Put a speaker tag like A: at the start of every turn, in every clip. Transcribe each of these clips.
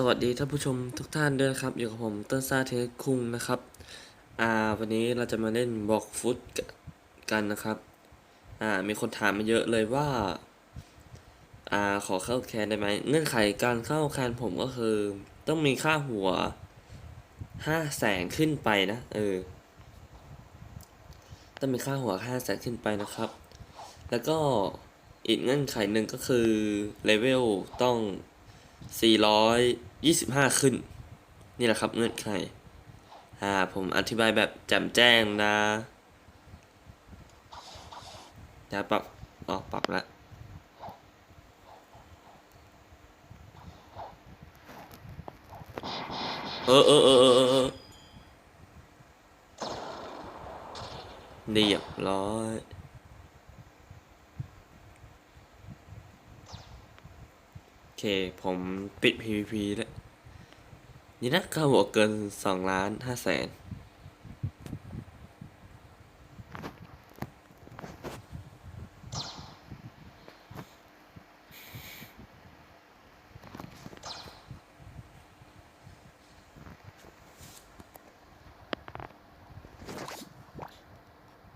A: สวัสดีท่านผู้ชมทุกท่านด้วยครับ อยู่กับผมเติ้ลซาเทสคุงนะครับ อ่า วันนี้เราจะมาเล่นบล็อกฟุตกันนะครับ อ่า มีคนถามมาเยอะเลยว่า อ่า ขอเข้าแคนได้ไหม เงื่อนไขการเข้าแคนผมก็คือ ต้องมีค่าหัวห้าแสนขึ้นไปนะ เออ ต้องมีค่าหัวห้าแสนขึ้นไปนะครับ แล้วก็อีกเงื่อนไขหนึ่งก็คือเลเวลต้อง 25 ขึ้น นี่แหละครับเงื่อนไขอ่าผมอธิบายแบบแจ่มแจ้งนะจะปรับอ๋อปรับละเออเออเออเออเออเรียบร้อย โอ เค ผมปิด PVP แล้วนี่นะค่าหัวเกินสองล้านห้าแสน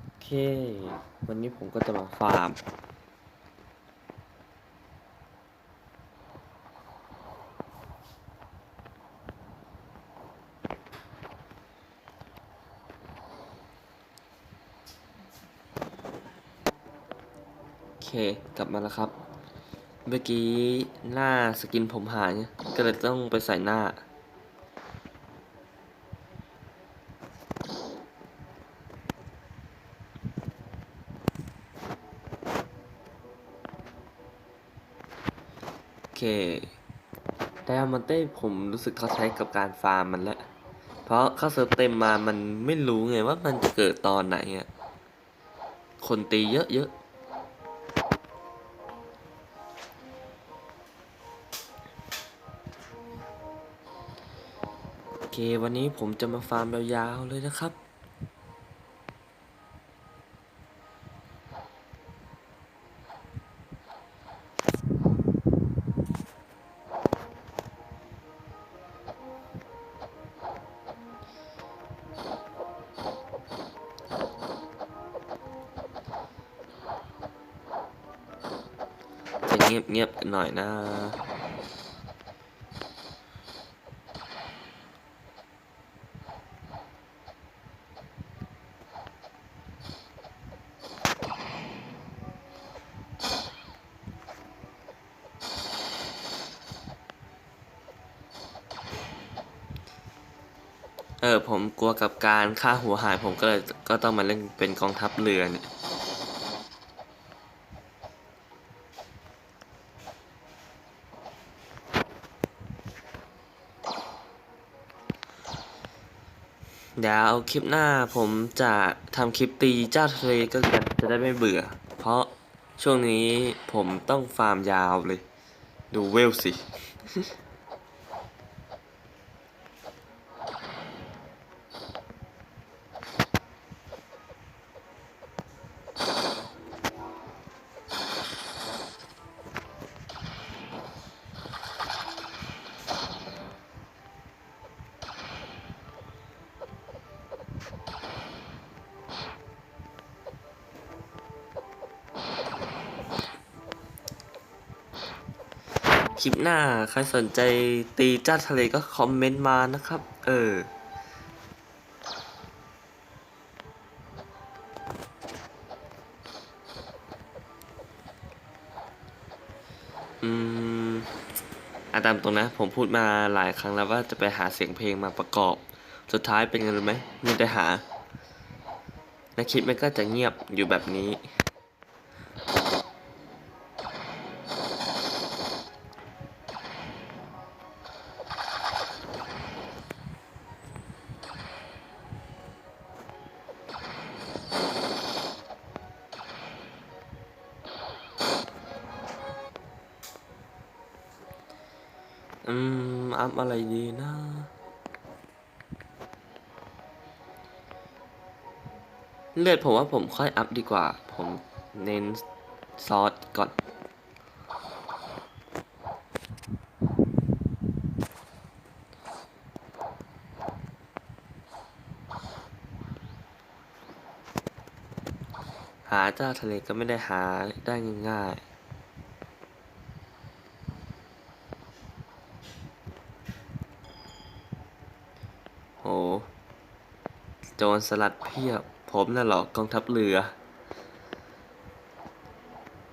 A: โอเควันนี้ผมก็จะมาฟาร์ม เคกลับมาแล้วครับ เมื่อกี้หน้าสกินผมหาย ก็เลยต้องไปใส่หน้า โอเคไดอมันเต้ผมรู้สึกเขาใช้กับการฟาร์มมันแล้ว เพราะเข้าเซิร์ฟเต็มมามันไม่รู้ไงว่ามันจะเกิดตอนไหนอะคนตีเยอะๆ เค วันนี้ผมจะมาฟาร์มยาวๆเลยนะครับ จะเงียบๆกันหน่อยนะ เออผมกลัวกับการฆ่าหัวหายผมก็เลยก็ต้องมาเล่นเป็นกองทัพเรือเนี่ยเดี๋ยวคลิปหน้าผมจะทำคลิปตีเจ้าทะเลก็จะได้ไม่เบื่อ เพราะช่วงนี้ผมต้องฟาร์มยาวเลย ดูเวลสิ คลิปหน้า ใครสนใจตีจ้าทะเลก็คอมเมนต์มานะครับ เอออืมอาตามตรงนะ ผมพูดมาหลายครั้งแล้วว่าจะไปหาเสียงเพลงมาประกอบ สุดท้ายเป็นไงรู้ไหมไม่ได้หาและคลิปมันก็จะเงียบอยู่แบบนี้ อัอะไรดีนะเลือดผมว่าผมค่อยอัพดีกว่า ผมเน้นซอสก่อน หาเจ้าทะเลก็ไม่ได้หาได้ง่ายๆ จรสลัดเพียบ ผมน่ะหรอกองทัพเรือ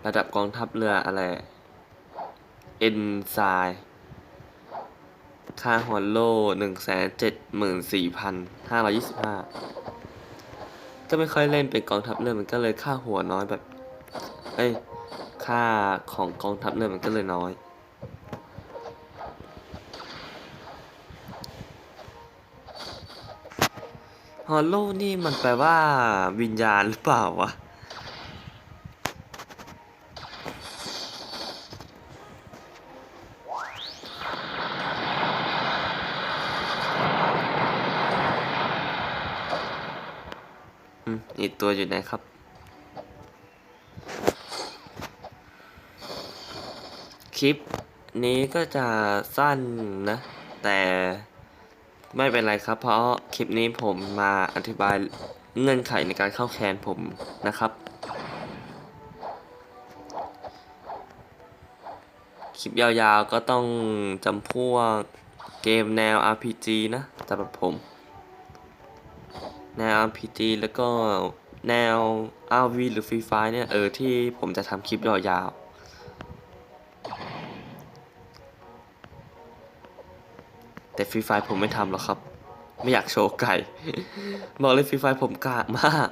A: ระดับกองทัพเรืออะไร เอ็นไซค่าหัวโล่หนึ่งแสนเจ็ดหมื่นสี่พันห้าร้อยี่สิบห้าก็ไม่ค่อยเล่นเป็นกองทัพเรือมันก็เลยค่าหัวน้อยแบบ เอ้ย ค่าของกองทัพเรือมันก็เลยน้อย ฮอลโลนี่มันแปลว่า วิญญาณหรือเปล่าวะอืมอีกตัวอยู่ไหนครับ คลิปนี้ก็จะสั้นนะ แต่ ไม่เป็นไรครับ เพราะคลิปนี้ผมมาอธิบายเงื่อนไขในการเข้าแคนผมนะครับคลิปยาวๆก็ต้องจำพวกเกมแนว RPG นะสำหรับผม แนว RPG แล้วก็แนว RV หรือ Free Fire เนี่ย เออ ที่ผมจะทำคลิปยาวๆ แต่ฟรีไฟผมไม่ทำหรอกครับ ไม่อยากโชว์ไก่ บอกเลยฟรีไฟผมกากมาก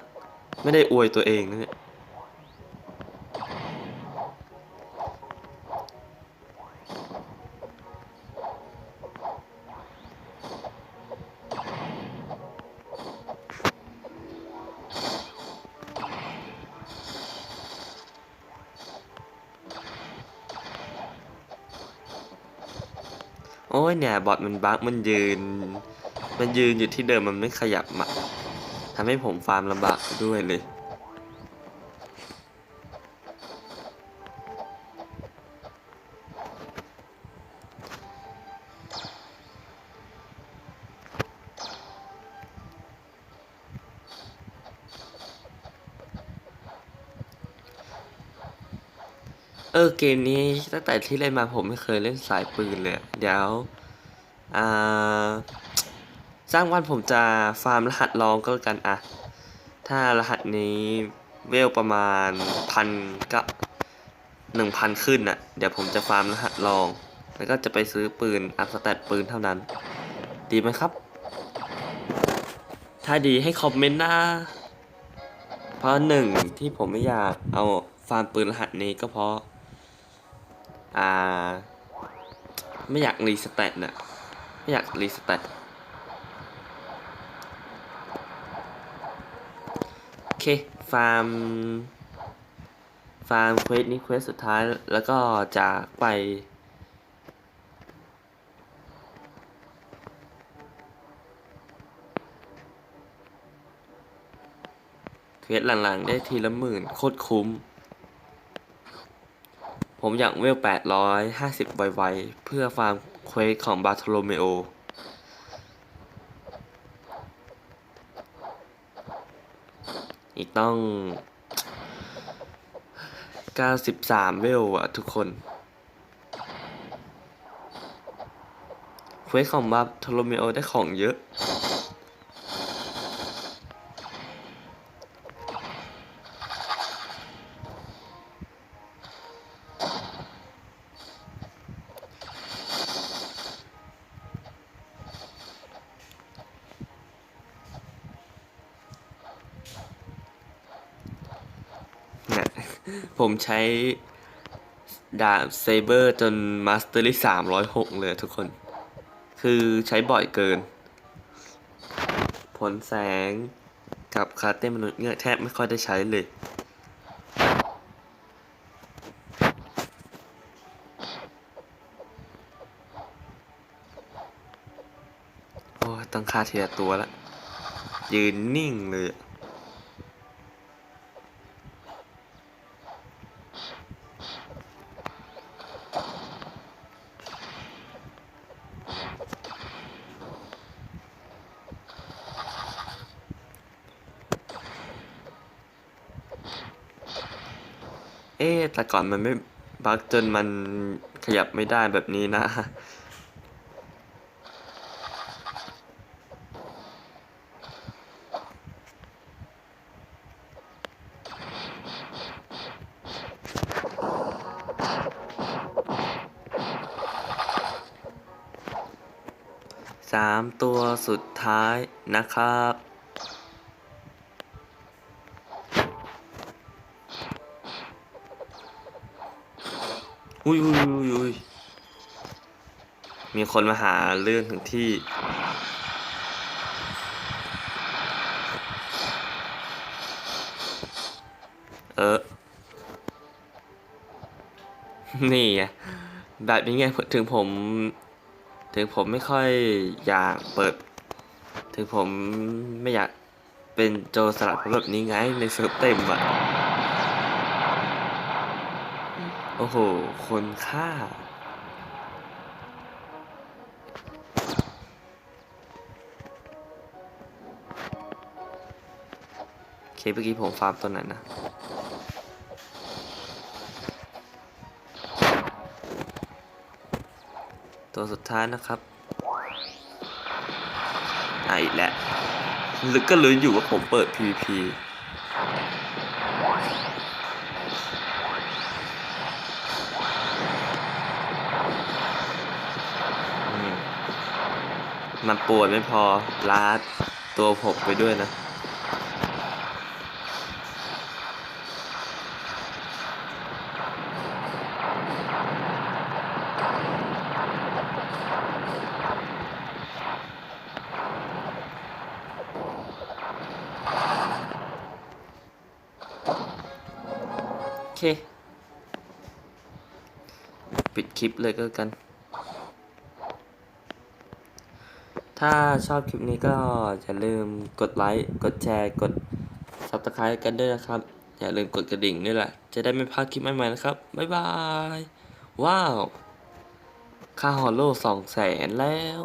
A: ไม่ได้อวยตัวเองนะเนี่ย ยเนี่ยบอทมันบั๊กมันยืน มันยืนอยู่ที่เดิมมันไม่ขยับมาทำให้ผมฟาร์มลำบากด้วยเลย ออเกมนี้ตั้งแต่ที่เล่นมาผมไม่เคยเล่นสายปืนเลย เดี๋ยวอ่าสร้างวันผมจะฟาร์มรหัสลองก็แล้วกันอะถ้ารหัสนี้เวลประมาณพันก็หนึ่งพันขึ้นอะเดี๋ยวผมจะฟาร์มรหัสลอง แล้วก็จะไปซื้อปืนอัพสแตทปืนเท่านั้น ดีไหมครับ ถ้าดีให้คอมเมนต์นะเพราะหนึ่งที่ผมไม่อยากเอาฟาร์มปืนรหัสนี้ก็เพราะ อ่า ไม่อยากรีสแตทน่ะ ไม่อยากรีสแตทโอเค ฟาร์ม ฟาร์มเควสนี้เควสสุดท้ายแล้วก็จะไปเควสหลังๆ ได้ทีละหมื่น โคตรคุ้ม ผมอยากเวล 850 ไวๆ เพื่อฟาร์มเควสของบาร์โทโลเมโอ อีกต้อง 93 เวลอะทุกคน เควสของบาร์โทโลเมโอได้ของเยอะ ผมใช้ดาบเซเบอร์จนมาสเตอร์ที่สามร้อยหกเลยทุกคน คือใช้บ่อยเกิน ผลแสงกับคาเต้นมนุษย์เงือกแทบไม่ค่อยได้ใช้เลย โอ้ต้องฆ่าทีละตัวละ ยืนนิ่งเลย เอ๊ะแต่ก่อนมันไม่บั๊กจนมันขยับไม่ได้แบบนี้นะ สามตัวสุดท้ายนะครับ อุ้ยอุ้ยอุ้ยอุ้ยมีคนมาหาเรื่องถึงที่ เออ นี่ไงแบบนี้ไงถึงผม ถึงผมไม่ค่อยอยากเปิด ถึงผมไม่อยากเป็นโจรสลัดเพราะแบบนี้ไงในเซิร์ฟเต็มอะ โอ้โห คนฆ่า เคเมื่อกี้ผมฟาร์มตัวนั้นนะตัวสุดท้ายนะครับอะอีกแล้วลึกก็รู้อยู่ว่าผมเปิด PVP มันปวดไม่พอลาดตัวผมไปด้วยนะ โอเค ปิดคลิปเลยก็กัน ถ้าชอบคลิปนี้ก็อย่าลืมกดไลค์ กดแชร์ กด subscribe กันด้วยนะครับ อย่าลืมกดกระดิ่งด้วยแหละ จะได้ไม่พลาดคลิปใหม่ๆนะครับ บ๊ายบาย ว้าว ค่าฮอลโล่สองแสนแล้ว